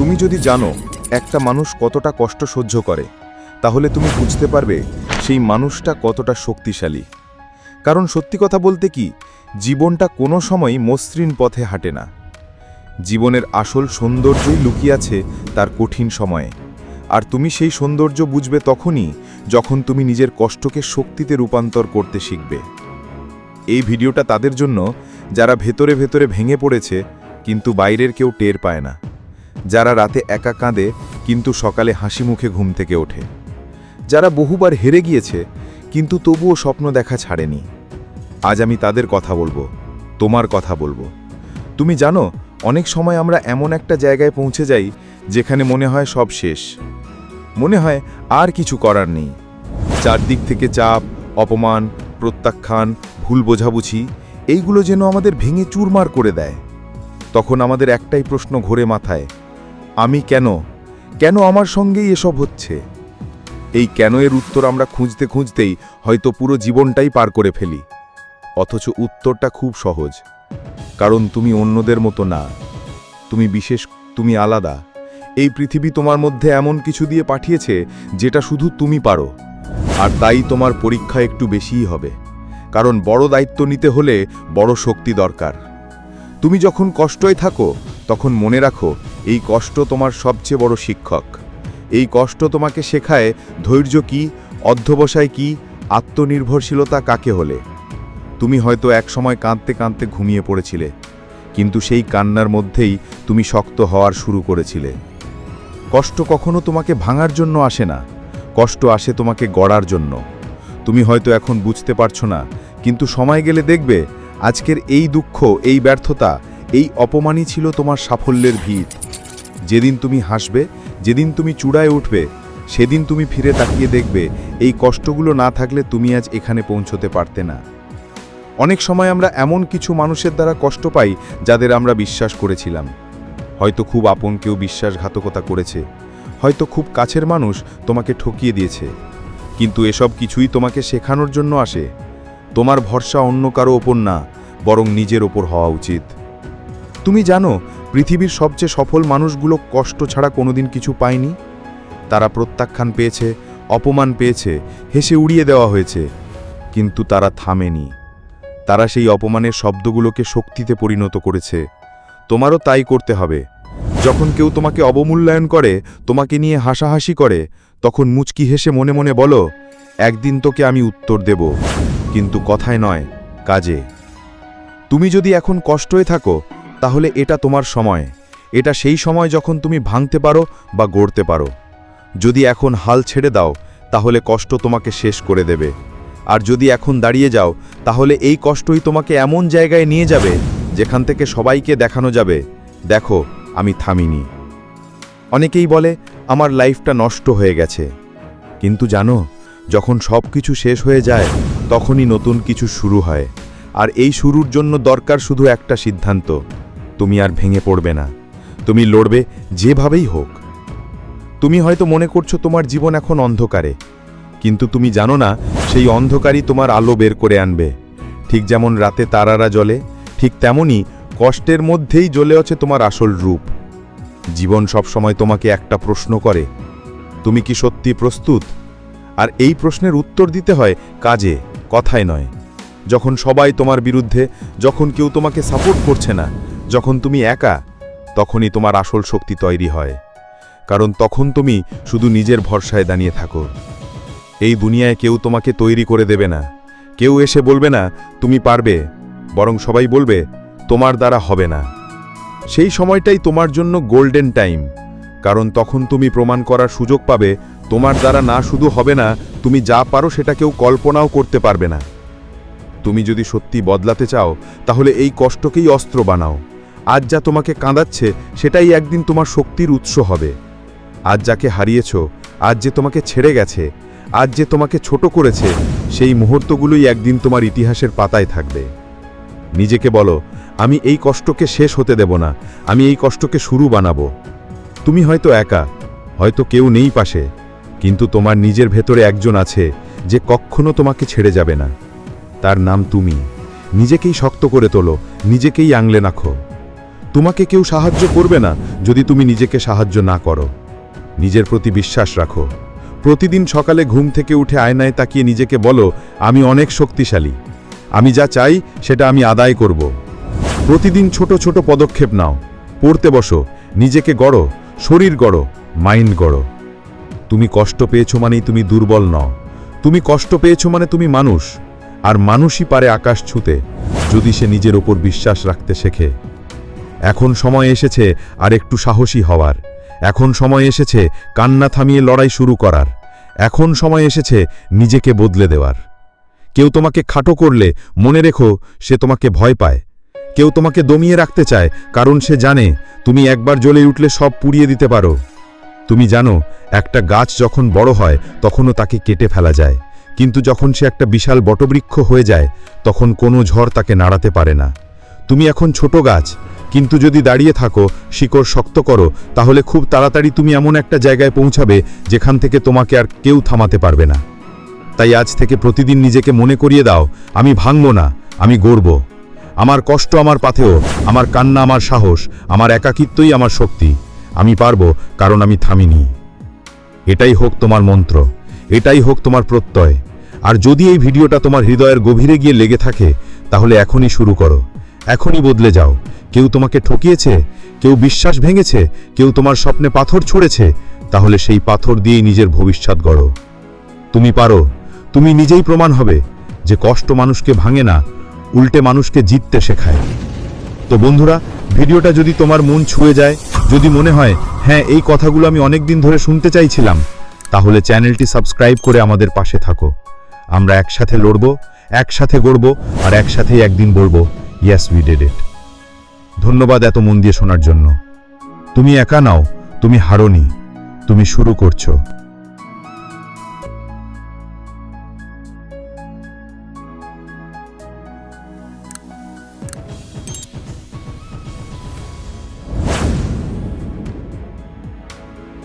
তুমি যদি জানো একটা মানুষ কতটা কষ্ট সহ্য করে, তাহলে তুমি বুঝতে পারবে সেই মানুষটা কতটা শক্তিশালী। কারণ সত্যি কথা বলতে কি, জীবনটা কোনো সময় মসৃণ পথে হাঁটে না। জীবনের আসল সৌন্দর্যই লুকিয়ে আছে তার কঠিন সময়ে। আর তুমি সেই সৌন্দর্য বুঝবে তখনই যখন তুমি নিজের কষ্টকে শক্তিতে রূপান্তর করতে শিখবে। এই ভিডিওটা তাদের জন্য, যারা ভেতরে ভেতরে ভেঙে পড়েছে, কিন্তু বাইরের কেউ টের পায় না। যারা রাতে একা কাঁদে, কিন্তু সকালে হাসি মুখে ঘুম থেকে ওঠে। যারা বহুবার হেরে গিয়েছে, কিন্তু তবুও স্বপ্ন দেখা ছাড়েনি। আজ আমি তাদের কথা বলব, তোমার কথা বলব। তুমি জানো, অনেক সময় আমরা এমন একটা জায়গায় পৌঁছে যাই, যেখানে মনে হয় সব শেষ। মনে হয় আর কিছু করার নেই। চারদিক থেকে চাপ, অপমান, প্রত্যাখ্যান, ভুল বোঝাবুঝি, এইগুলো যেন আমাদের ভেঙে চুরমার করে দেয়। তখন আমাদের একটাই প্রশ্ন ঘোরে মাথায় আমি কেন? কেন আমার সঙ্গেই এসব হচ্ছে? এই কেন এর উত্তর আমরা খুঁজতে খুঁজতেই হয়তো পুরো জীবনটাই পার করে ফেলি। অথচ উত্তরটা খুব সহজ। কারণ তুমি অন্যদের মতো না। তুমি বিশেষ, তুমি আলাদা। এই পৃথিবী তোমার মধ্যে এমন কিছু দিয়ে পাঠিয়েছে যেটা শুধু তুমি পারো। আর তাই তোমার পরীক্ষা একটু বেশিই হবে। কারণ বড় দায়িত্ব নিতে হলে বড় শক্তি দরকার। তুমি যখন কষ্টয় থাকো, তখন মনে রাখো এই কষ্ট তোমার সবচেয়ে বড় শিক্ষক। এই কষ্ট তোমাকে শেখায় ধৈর্য কি, অধ্যবসায় কি, আত্মনির্ভরশীলতা কাকে হলে। তুমি হয়তো একসময় কাঁদতে কাঁদতে ঘুমিয়ে পড়েছিলে, কিন্তু সেই কান্নার মধ্যেই তুমি শক্ত হওয়ার শুরু করেছিলে। কষ্ট কখনো তোমাকে ভাঙার জন্য আসে না, কষ্ট আসে তোমাকে গড়ার জন্য। তুমি হয়তো এখন বুঝতে পারছ না, কিন্তু সময় গেলে দেখবে আজকের এই দুঃখ, এই ব্যর্থতা, এই অপমানই ছিল তোমার সাফল্যের ভিত। যেদিন তুমি হাসবে, যেদিন তুমি চূড়ায় উঠবে, সেদিন তুমি ফিরে তাকিয়ে দেখবে, এই কষ্টগুলো না থাকলে তুমি আজ এখানে পৌঁছতে পারতে না। অনেক সময় আমরা এমন কিছু মানুষের দ্বারা কষ্ট পাই, যাদের আমরা বিশ্বাস করেছিলাম। হয়তো খুব আপন কেউ বিশ্বাসঘাতকতা করেছে। হয়তো খুব কাছের মানুষ তোমাকে ঠকিয়ে দিয়েছে। কিন্তু এসব কিছুই তোমাকে শেখানোর জন্য আসে। তোমার ভরসা অন্য কারও ওপর না, বরং নিজের ওপর হওয়া উচিত। তুমি জানো পৃথিবীর সবচেয়ে সফল মানুষগুলো কষ্ট ছাড়া কোনোদিন কিছু পায়নি। তারা প্রত্যাখ্যান পেয়েছে, অপমান পেয়েছে, হেসে উড়িয়ে দেওয়া হয়েছে, কিন্তু তারা থামেনি। তারা সেই অপমানের শব্দগুলোকে শক্তিতে পরিণত করেছে। তোমারও তাই করতে হবে। যখন কেউ তোমাকে অবমূল্যায়ন করে, তোমাকে নিয়ে হাসাহাসি করে, তখন মুচকি হেসে মনে মনে বলো, একদিন তোকে আমি উত্তর দেব। কিন্তু কথায় নয়, কাজে। তুমি যদি এখন কষ্টে থাকো তাহলে এটা তোমার সময়। এটা সেই সময় যখন তুমি ভাঙতে পারো বা গড়তে পারো। যদি এখন হাল ছেড়ে দাও, তাহলে কষ্ট তোমাকে শেষ করে দেবে। আর যদি এখন দাঁড়িয়ে যাও, তাহলে এই কষ্টই তোমাকে এমন জায়গায় নিয়ে যাবে, যেখান থেকে সবাইকে দেখানো যাবে, দেখো, আমি থামিনি। অনেকেই বলে, আমার লাইফটা নষ্ট হয়ে গেছে। কিন্তু জানো, যখন সব কিছু শেষ হয়ে যায়, তখনই নতুন কিছু শুরু হয়। আর এই শুরুর জন্য দরকার শুধু একটা সিদ্ধান্ত। তুমি আর ভেঙে পড়বে না। তুমি লড়বে যেভাবেই হোক। তুমি হয়তো মনে করছ তোমার জীবন এখন অন্ধকারে, কিন্তু তুমি জানো না সেই অন্ধকারই তোমার আলো বের করে আনবে। ঠিক যেমন রাতে তারারা জ্বলে, ঠিক তেমনি কষ্টের মধ্যেই জ্বলে আছে তোমার আসল রূপ। জীবন সবসময় তোমাকে একটা প্রশ্ন করে, তুমি কি সত্যি প্রস্তুত? আর এই প্রশ্নের উত্তর দিতে হয় কাজে, কথায় নয়। যখন সবাই তোমার বিরুদ্ধে, যখন কেউ তোমাকে সাপোর্ট করছে না যখন তুমি একা, তখনই তোমার আসল শক্তি তৈরি হয়, কারণ তখন তুমি শুধু নিজের ভরসায় দাঁড়িয়ে থাকো। এই দুনিয়ায় কেউ তোমাকে তৈরি করে দেবে না। কেউ এসে বলবে না, তুমি পারবে। বরং সবাই বলবে, তোমার দ্বারা হবে না। সেই সময়টাই তোমার জন্য গোল্ডেন টাইম, কারণ তখন তুমি প্রমাণ করার সুযোগ পাবে, তোমার দ্বারা না শুধু হবে না, তুমি যা পারো সেটা কেউ কল্পনাও করতে পারবে না। তুমি যদি সত্যি বদলাতে চাও, তাহলে এই কষ্টকেই অস্ত্র বানাও। আজ যা তোমাকে কাঁদাচ্ছে, সেটাই একদিন তোমার শক্তির উৎস হবে। আজ যাকে হারিয়েছ, আজ যে তোমাকে ছেড়ে গেছে, আজ যে তোমাকে ছোট করেছে, সেই মুহূর্তগুলোই একদিন তোমার ইতিহাসের পাতায় থাকবে। নিজেকে বলো, আমি এই কষ্টকে শেষ হতে দেব না, আমি এই কষ্টকে শুরু বানাবো। তুমি হয়তো একা, হয়তো কেউ নেই পাশে, কিন্তু তোমার নিজের ভেতরে একজন আছে, যে কখনো তোমাকে ছেড়ে যাবে না। তার নাম তুমি। নিজেকেই শক্ত করে তোলো, নিজেকেই আংলে রাখো। তোমাকে কেউ সাহায্য করবে না যদি তুমি নিজেকে সাহায্য না করো। নিজের প্রতি বিশ্বাস রাখো। প্রতিদিন সকালে ঘুম থেকে উঠে আয়নায় তাকিয়ে নিজেকে বলো, আমি অনেক শক্তিশালী। আমি যা চাই, সেটা আমি আদায় করব। প্রতিদিন ছোট ছোট পদক্ষেপ নাও। পড়তে বসো। নিজেকে গড়ো। শরীর গড়ো। মাইন্ড গড়ো। তুমি কষ্ট পেয়েছ মানেই তুমি দুর্বল নও। তুমি কষ্ট পেয়েছ মানে তুমি মানুষ। আর মানুষই পারে আকাশ ছুঁতে, যদি সে নিজের ওপর বিশ্বাস রাখতে শেখে। এখন সময় এসেছে আর একটু সাহসী হওয়ার। এখন সময় এসেছে কান্না থামিয়ে লড়াই শুরু করার। এখন সময় এসেছে নিজেকে বদলে দেওয়ার। কেউ তোমাকে খাটো করলে, মনে রেখো, সে তোমাকে ভয় পায়। কেউ তোমাকে দমিয়ে রাখতে চায়, কারণ সে জানে তুমি একবার জ্বলে উঠলে সব পুড়িয়ে দিতে পারো। তুমি জানো, একটা গাছ যখন বড় হয়, তখনও তাকে কেটে ফেলা যায়। কিন্তু যখন সে একটা বিশাল বটবৃক্ষ হয়ে যায়, তখন কোনো ঝড় তাকে নাড়াতে পারে না। তুমি এখন ছোট গাছ কিন্তু যদি দাঁড়িয়ে থাকো, শিকড় শক্ত করো, তাহলে খুব তাড়াতাড়ি তুমি এমন একটা জায়গায় পৌঁছাবে, যেখান থেকে তোমাকে আর কেউ থামাতে পারবে না। তাই আজ থেকে প্রতিদিন নিজেকে মনে করিয়ে দাও, আমি ভাঙব না, আমি গড়ব। আমার কষ্ট আমার পাথেও আমার কান্না আমার সাহস, আমার একাকিত্বই আমার শক্তি। আমি পারব, কারণ আমি থামিনি। এটাই হোক তোমার মন্ত্র, এটাই হোক তোমার প্রত্যয়। আর যদি এই ভিডিওটা তোমার হৃদয়ের গভীরে গিয়ে লেগে থাকে, তাহলে এখনই শুরু করো। এখনই বদলে যাও। কেউ তোমাকে ঠকিয়েছে, কেউ বিশ্বাস ভেঙেছে, কেউ তোমার স্বপ্নে পাথর ছুঁড়েছে, তাহলে সেই পাথর দিয়েই নিজের ভবিষ্যৎ গড়ো। তুমি পারো, তুমি নিজেই প্রমাণ হবে যে কষ্ট মানুষকে ভাঙে না, উল্টে মানুষকে জিততে শেখায়। তো বন্ধুরা, ভিডিওটা যদি তোমার মন ছুঁয়ে যায়, যদি মনে হয় হ্যাঁ এই কথাগুলো আমি অনেক দিন ধরে শুনতে চাইছিলাম, তাহলে চ্যানেলটি সাবস্ক্রাইব করে আমাদের পাশে থাকো। আমরা একসাথে লড়ব, একসাথে গড়ব, আর একসাথেই একদিন বলব ইয়েস উই ডেড ইট ধন্যবাদ এত মন দিয়ে শোনার জন্য। তুমি একা নাও, তুমি হারোনি। তুমি শুরু করছ।